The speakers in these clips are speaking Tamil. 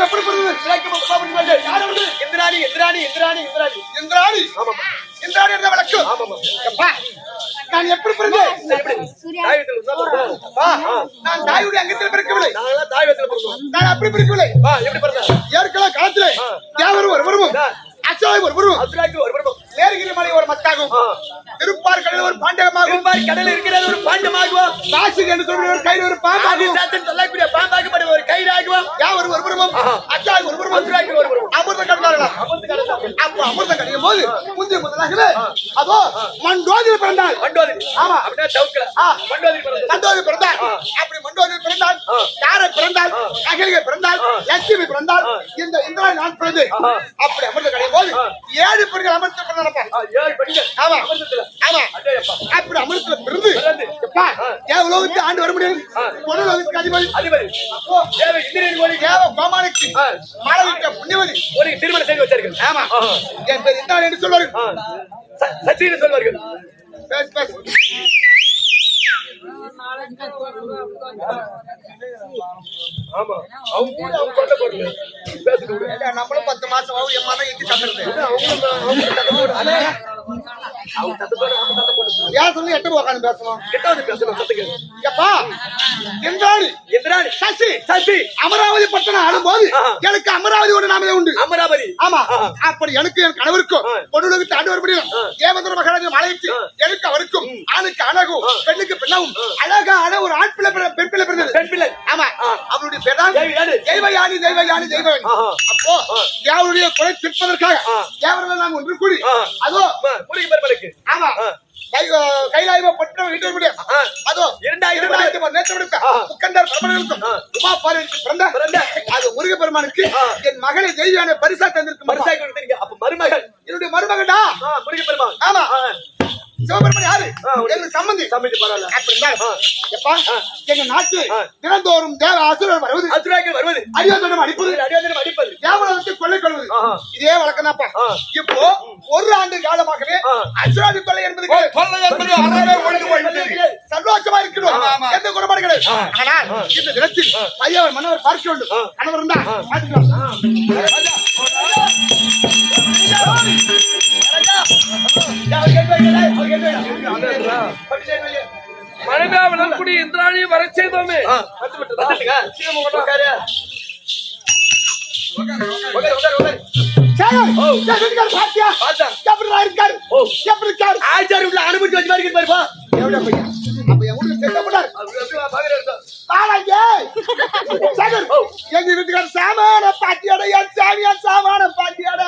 விளக்கம் எப்படி புரியுது? யாரோடு? இந்திராணி இந்திராணி இந்திராணி இந்திராணி. இந்திராணி. இந்திராணி விளக்கம் ஆமாமா அப்பா, நான் எப்படி பிறந்தேன் நான் தாயுடைய அங்கத்தில் பிறக்கவில்லை. நான் அப்படி பிறக்கவில்லை. வா எப்படி பிறந்த ஏற்கனவே காலத்திலே தேவர் ஒரு உருவம் அச்சாய் ஒரு உருவம் அசுராக்கு ஒரு குடும்பம் நேருகிரி மலை ஒரு மத்தாகும். திருப்பார் கடல் ஒரு பாண்டகமாகும் திருப்பாரி கடல் இருக்கிறது ஒரு பாண்டமாகுவோம் காசு என்று சொல்ற ஒரு கையில் ஒரு பாம்பாகும். சொல்லக்கூடிய பாம்பாகப்பட்ட ஒரு கயிறாகுவோம் யாவர் ஒரு ஆஹா. அச்சாய் ஒரு உருவம் அசுராக்கு ஒரு உருவம். அமிர்த கடலாளா அமர்ந்து கடல் அப்போ அமிர்தம் கிடைக்கும் போது முந்தைய முதலாகவே அதோ மண்டோதில் பிறந்தாள். மண்டோதரி. ஆமா. அப்படின்னா தவுக்கல ஆ. மண்டோதரி பிறந்தது. மண்டோதில் பிறந்தாள். அப்படி மண்டோதில் பிறந்தாள். யாரை பிறந்தாள். அகலிகை பிறந்தாள். லட்சுமி பிறந்தாள். இந்த இந்திரா நான் பிறந்து ஆஹா. அப்படி அமிர்தம் கிடைக்கும் போது. ஏழு பெண்கள் அமிர்தம் பிறந்தாப்பா ஆ, ஏழு பெண்கள் ஆமா. அமிர்தத்துல. ஆமா. அடேயப்பா. அப்படி அமிர்தத்துல பிறந்து. எப்பா. தேவ லோகத்தை ஆண்டு வர. பொருள் அதிபதி. அதிபதி. புண்ணியவதி. ஒரு திருமணம் செய்து வச்சார்கள் ஆமா. ஆஹா. என் பேர் இந்திரா என்று சொல்வார்கள். சச்சின்னு சொல்வார்கள். பேசு பேசு. ஆமா. அவங்க கூட அவங்க கொண்ட நம்மளும் பத்து மாசம் ஆகும் என் எங்க. ஏன் சொல்லி எட்டு பேசணும் கிட்ட வந்து பேசணும்? சத்துக்கு எப்பா? இந்திராணி இந்திராணி சசி. சசி. அமராவதி பட்டணம் ஆடும்போது. எனக்கு அமராவதி ஒரு நாமதே உண்டு. அமராவதி. ஆமா. அப்படி எனக்கு என் கணவருக்கும். பொண்ணுலகத்து ஆண்டு வரப்படியும் ஆ. ஏமந்திர மகாராஜ மலையிட்டு. எனக்கு அவருக்கும் ஆணுக்கு அழகும் பெண்ணுக்கு பெண்ணாவும் அழகா அழ ஒரு ஆண் பிள்ளை பெண் பிள்ளை பிறந்தது பெண் பிள்ளை ஆமா பேர்தான் தேவயானி. தெய்வயானி தெய்வயானி ஆஹா. அப்போ தேவனுடைய குறை தீர்ப்பதற்காக. தேவர்கள் நாங்கள் ஒன்று கூடி. அதோ ஆமா கைலாயம பட்டம் வீட்டு முடியும் ஆ. அதோ இரண்டாயிரம் இரண்டாயிரத்தி பத்து நேற்று விடுத்த ஆ. முக்கண்டர் பிரபலனுக்கும். உமா பார்வதிக்கு பிறந்த பிறந்த. அது முருக பெருமானுக்கு. என் மகளை தெய்வியான பரிசா தந்திருக்கும் மருசாய் கொடுத்தீங்க அப்ப மருமகள் என்னுடைய மருமகன்டா ஆ, முருகன் பெருமாள் ஆமா சிவபெருமான் யாரு எங்களுக்கு சம்பந்தி சமைச்சு பரவாயில்ல அப்படின்னா. எப்பா. எங்க நாட்டு. தினந்தோறும் தேவ அசுரர் வருவது அசுராக்கள் வருவது அடியோதனம் அடிப்பது அடியாந்திரம் அடிப்பது தேவலத்தை கொள்ளை கொள்வது. இதே வழக்கம்தாப்பா ஆ. இப்போ ஒரு ஆண்டு காலமாகவே. அசுராதி கொள்ளை என்பது கொள்ளை என்பது அறவே. சர்வ சந்தோஷமா ஆமா. எந்த குறைபாடு கிடையாது. ஆனால் இந்த தினத்தில் ஐயாவை மன்னவர் பார்க்க வேண்டும். கணவர் இருந்தா பார்த்துக்கலாம். மனைவியா விளக்கூடிய இந்திராணியை வர செய்தோமே. எங்க வீட்டுக்கார சாமான பாட்டியோட என் சாமியா சாமான பாட்டியோட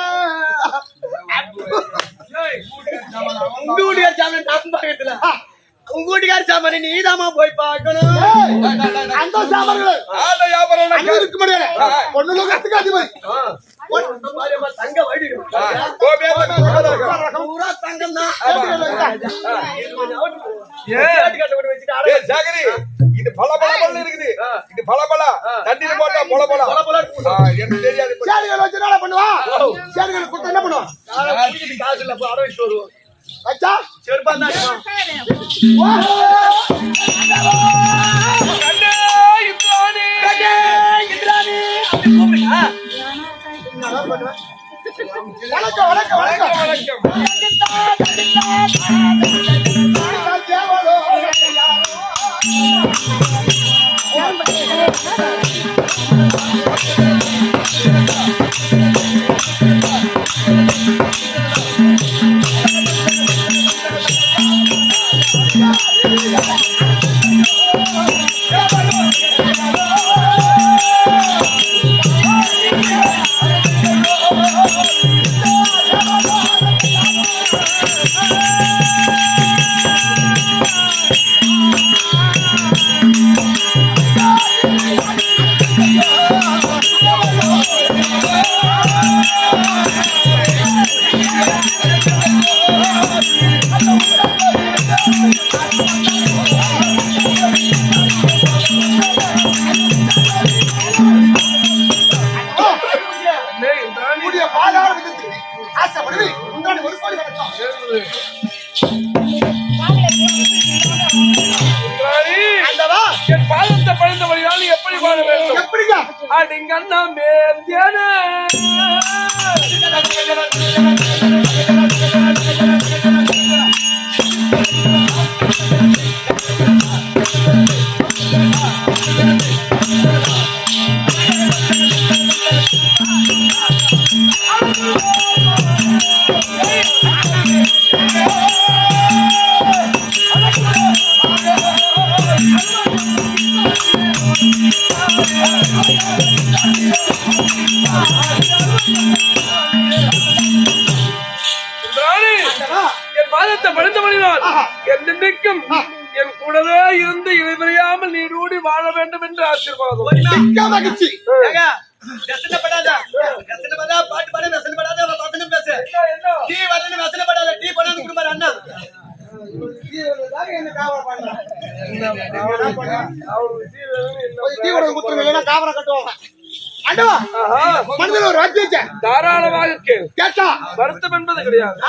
உங்க வீட்டுக்கார சாமான் நான் பாக்கல உங்க வீட்டுக்கார சாமான் நீதாம்மா போய் பார்க்கணும். அந்த சாமான்கள். ஆந்த வியாபாரம் அங்க இருக்க முடியாது பொண்ணு லோகத்துக்கு அதிபதி தங்க வழி பூரா தங்கம் தான். ஏன்? சாகரி இது பல பல இருக்குது. இது பல பல தண்ணியில போட்டா பொல பொல ஆ, எனக்கு தெரியாது. சேடுகள் வச்சு என்ன பண்ணுவா? சேடுகள் கொடுத்தா என்ன பண்ணுவா? காசு இல்ல வருவோம். செருப்பா தான் இந்திராணி. வணக்கம் வணக்கம் வணக்கம் வணக்கம். என் பாதத்தை பணிந்த வழியால் எப்படி வாழ வேண்டும்? எப்படிங்க? அடிங்கண்ணா பாதத்தை பணிந்த வழியால் என்னென்னைக்கும் என் கூடவே இருந்து இடைவெளியாமல் நீடூடி வாழ வேண்டும் என்று ஆசீர்வாதம். பாட்டு பாட பேசு? டீ வரணும் ரசனப்படாத டீ அண்ணா. தாராளமாக கேட்டா. வருத்தம் என்பது கிடையாது.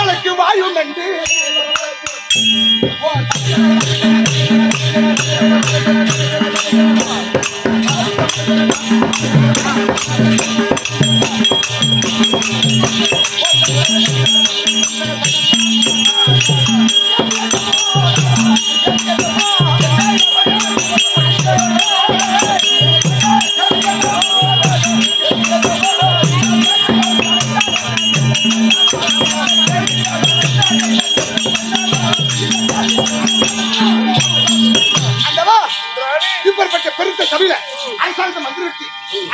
எனக்கு வாயு நண்டு. ஆண்டவா இப்பேற்பட்ட பெருத்த சபையில அரசாங்கத்தை மந்திரிச்சு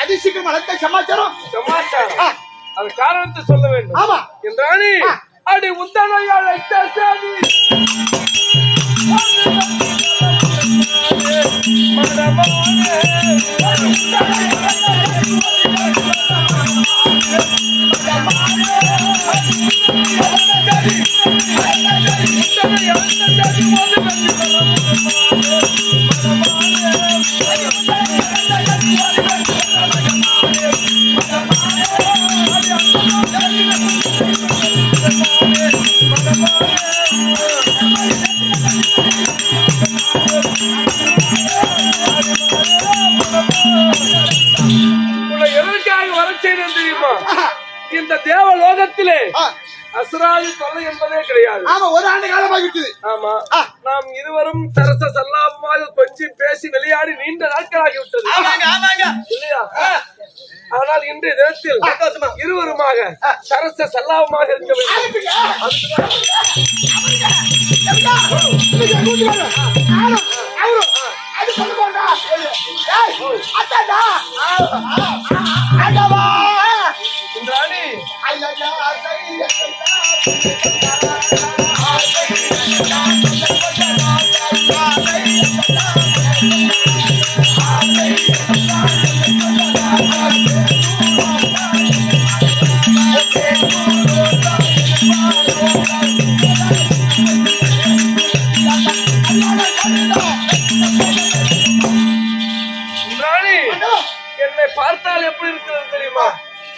அதிசீக்கிரம் அழைத்த சமாச்சாரம் சமாச்சாரம் அது காரணத்தை சொல்ல வேண்டும் ஆமா என்றாணி ஆ. அடி உத்தனை அழைத்த சாமி ஆ இந்த தேவ லோகத்திலே ஆ, அசுராதி தொல்லை என்பதே கிடையாது ஆமா ஒரு ஆண்டு காலமாகிவிட்டது ஆமா நாம் இருவரும் சரச சல்லாபமாக கொஞ்சம் பேசி விளையாடி நீண்ட ஆமாங்க இல்லையா ஆனால் இன்றைய தினத்தில் இருவருமாக சரச சல்லாபமாக இருக்க வேண்டும். ஆண்டவா. la la la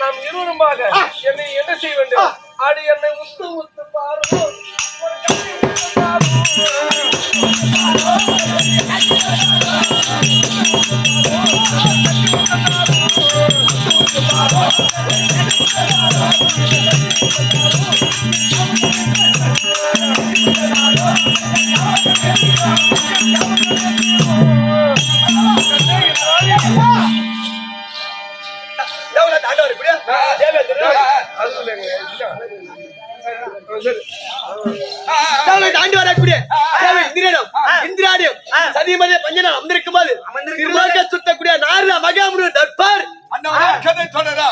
நாம் இருவருமாக என்னை என்ன செய்ய வேண்டும் அடி என்னை உத்து உத்து பாரு ஒரு கண்ணை தாண்டி வரக்கூடிய இந்திரனும் இந்திராடியும் சதிமதிய பஞ்சனம் அமர்ந்திருக்கும் போது திருவாக்க சுத்தக்கூடிய நாரத மகாமுரு நட்பார் அண்ணா கதை தொடரா.